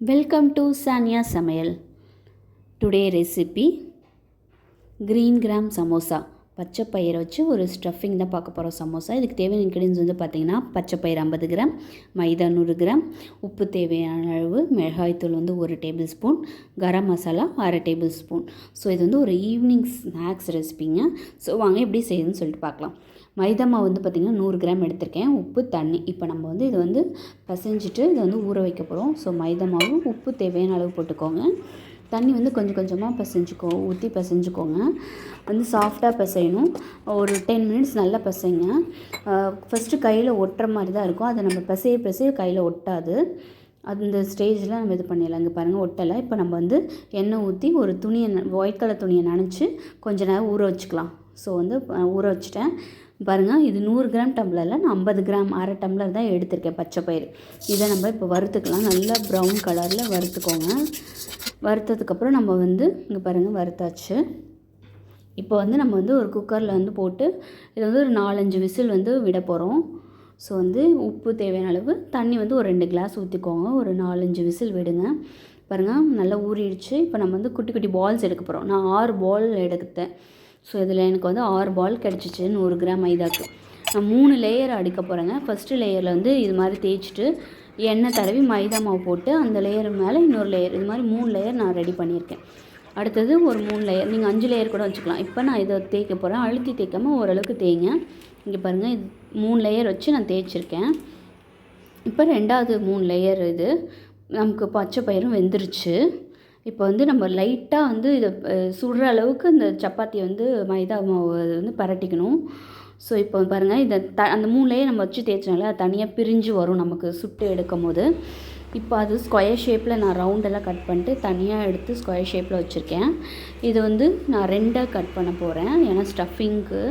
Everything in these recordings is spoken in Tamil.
வெல்கம் டு சானியா சமையல் today recipe green gram samosa பச்சை பயிரை வச்சு ஒரு ஸ்டஃபிங் தான் பார்க்க போகிறோம் சமோசா இதுக்கு தேவையான இன்க்ரீடியன்ஸ் வந்து பார்த்திங்கன்னா பச்சை பயிர் ஐம்பது கிராம் மைதா நூறு கிராம் உப்பு தேவையான அளவு மிளகாய்த்தூள் வந்து ஒரு டேபிள் ஸ்பூன் கரம் மசாலா அரை டேபிள் ஸ்பூன் ஸோ இது வந்து ஒரு ஈவினிங் ஸ்நாக்ஸ் ரெசிபிங்க ஸோ வாங்க எப்படி செய்யுதுன்னு சொல்லிட்டு பார்க்கலாம். மைதா மாவு வந்து பார்த்திங்கன்னா நூறு கிராம் எடுத்திருக்கேன். உப்பு தண்ணி. இப்போ நம்ம வந்து இதை வந்து பசைஞ்சிட்டு இதை வந்து ஊற வைக்க போகிறோம் ஸோ மைதா மாவு உப்பு தேவையான அளவு போட்டுக்கோங்க. தண்ணி வந்து கொஞ்சம் கொஞ்சமாக பசைஞ்சுக்கோ ஊற்றி பசைஞ்சுக்கோங்க. வந்து சாஃப்டாக பசையணும். ஒரு டென் மினிட்ஸ் நல்லா பசைங்க. ஃபஸ்ட்டு கையில் ஒட்டுற மாதிரி தான் இருக்கும். அதை நம்ம பசைய பசைய கையில் ஒட்டாது. அந்த ஸ்டேஜில் நம்ம இது பண்ணிடலாம். இங்கே பாருங்கள் ஒட்டலை. இப்போ நம்ம வந்து எண்ணெய் ஊற்றி ஒரு துணியை ஒயிட் கலர் துணியை நனைச்சி கொஞ்ச நேரம் ஊற வச்சுக்கலாம். ஸோ வந்து ஊற வச்சுட்டேன். பாருங்கள் இது நூறு கிராம் டம்ளரில் நான் ஐம்பது கிராம் அரை டம்ளர் தான் எடுத்திருக்கேன் பச்சை பயிர் இதை நம்ம இப்போ வறுத்துக்கலாம். நல்லா ப்ரௌன் கலரில் வறுத்துக்கோங்க. வறுத்ததுக்கப்புறம் நம்ம வந்து இங்கே பாருங்கள் வறுத்தாச்சு. இப்போ வந்து நம்ம வந்து ஒரு குக்கரில் வந்து போட்டு இதை வந்து ஒரு நாலஞ்சு விசில் வந்து விட போகிறோம் ஸோ வந்து உப்பு தேவையான அளவு தண்ணி வந்து ஒரு ரெண்டு கிளாஸ் ஊற்றிக்கோங்க ஒரு நாலஞ்சு விசில் விடுங்க. பாருங்கள் நல்லா ஊறிடுச்சு. இப்போ நம்ம வந்து குட்டி குட்டி பால்ஸ் எடுக்க போகிறோம் நான் ஆறு பால் எடுத்தேன். ஸோ இதில் எனக்கு வந்து ஆறு பால் கிடச்சிச்சு நூறு கிராம் மைதாக்கு. நான் மூணு லேயர் அடிக்க போகிறேங்க ஃபஸ்ட்டு லேயரில் வந்து இது மாதிரி தேய்ச்சிட்டு எண்ணெய் தடவி மைதா மாவு போட்டு அந்த லேயர் மேலே இன்னொரு லேயர் இது மாதிரி மூணு லேயர் நான் ரெடி பண்ணியிருக்கேன். அடுத்தது ஒரு மூணு லேயர் நீங்கள் அஞ்சு லேயர் கூட வச்சுக்கலாம். இப்போ நான் இதை தேய்க்க போகிறேன் அழுத்தி தேய்க்காமல் ஓரளவுக்கு தேய்ங்க. இங்கே பாருங்கள் இது மூணு லேயர் வச்சு நான் தேய்ச்சிருக்கேன். இப்போ ரெண்டாவது மூணு லேயர் இது. நமக்கு பச்சை பயிரும் வெந்துருச்சு. இப்போ வந்து நம்ம லைட்டாக வந்து இதை சுடுற அளவுக்கு இந்த சப்பாத்தியை வந்து மைதா மாவு வந்து பரட்டிக்கணும். ஸோ இப்போ பாருங்கள் இதை த அந்த மூணுலேயே நம்ம வச்சு தேய்ச்சனால அது தனியாக பிரிஞ்சு வரும் நமக்கு சுட்டு எடுக்கும் போது இப்போ அது ஸ்கொயர் ஷேப்பில் நான் ரவுண்டெல்லாம் கட் பண்ணிட்டு தனியாக எடுத்து ஸ்கொயர் ஷேப்பில் வச்சுருக்கேன். இது வந்து நான் ரெண்டாக கட் பண்ண போகிறேன் ஏன்னா ஸ்டஃபிங்க்கு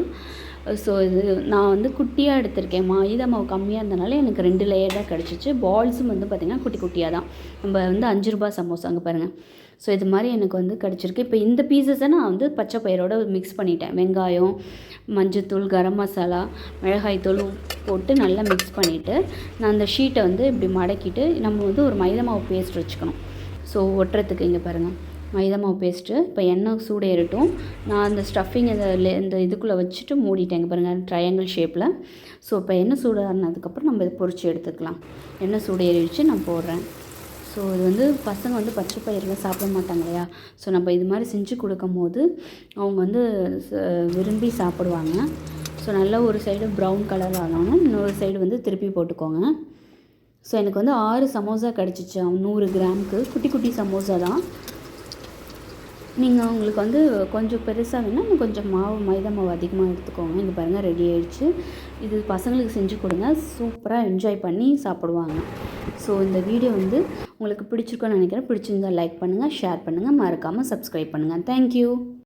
ஸோ இது நான் வந்து குட்டியாக எடுத்திருக்கேன். மைதா மாவு கம்மியாக இருந்தனால எனக்கு ரெண்டு லேயர் தான் கிடச்சிச்சு. பால்ஸும் வந்து பார்த்திங்கன்னா குட்டி குட்டியாக தான். நம்ம வந்து அஞ்சு ரூபா சமோசா அங்கே பாருங்கள் ஸோ இது மாதிரி எனக்கு வந்து கிடச்சிருக்கு. இப்போ இந்த பீசஸை நான் வந்து பச்சை பயிரோட மிக்ஸ் பண்ணிட்டேன். வெங்காயம் மஞ்சத்தூள் கரம் மசாலா மிளகாய்த்தூள் போட்டு நல்லா மிக்ஸ் பண்ணிவிட்டு நான் அந்த ஷீட்டை வந்து இப்படி மடக்கிட்டு நம்ம வந்து ஒரு மைதா மாவு பேஸ்ட் வச்சுக்கணும். ஸோ ஒட்டுறதுக்கு இங்கே பாருங்கள் மைதா மாவு பேஸ்ட்டு இப்போ எண்ணெய் சூடேறட்டும். நான் அந்த ஸ்டஃபிங் இந்த இந்த இதுக்குள்ளே வச்சுட்டு மூடிட்டேங்க பாருங்கள் ட்ரையாங்கிள் ஷேப்பில் ஸோ இப்போ எண்ணெய் சூடானதுக்கப்புறம் நம்ம இதை பொறிச்சு எடுத்துக்கலாம். எண்ணெய் சூடேறி வச்சு நான் போடுறேன். ஸோ இது வந்து பசங்க வந்து பச்சை பயிரெலாம் சாப்பிட மாட்டாங்க இல்லையா? ஸோ நம்ம இது மாதிரி செஞ்சு கொடுக்கும் போது அவங்க வந்து விரும்பி சாப்பிடுவாங்க. ஸோ நல்லா ஒரு சைடு ப்ரௌன் கலர் ஆனாலும் இன்னொரு சைடு வந்து திருப்பி போட்டுக்கோங்க. ஸோ எனக்கு வந்து ஆறு சமோசா கிடச்சிச்சு. நூறு கிராமுக்கு. குட்டி குட்டி சமோசா தான். நீங்கள் உங்களுக்கு வந்து கொஞ்சம் பெருசாக வேணால் கொஞ்சம் மாவு மைதா மாவு அதிகமாக எடுத்துக்கோங்க. இங்கே பாருங்கள் ரெடி ஆகிடுச்சு இது பசங்களுக்கு செஞ்சு கொடுங்க. சூப்பராக என்ஜாய் பண்ணி சாப்பிடுவாங்க. ஸோ இந்த வீடியோ வந்து உங்களுக்கு பிடிச்சிருக்கோன்னு நினைக்கிறேன். பிடிச்சிருந்தால் லைக் பண்ணுங்கள் ஷேர் பண்ணுங்கள் மறக்காமல் சப்ஸ்கிரைப் பண்ணுங்கள் தேங்க்யூ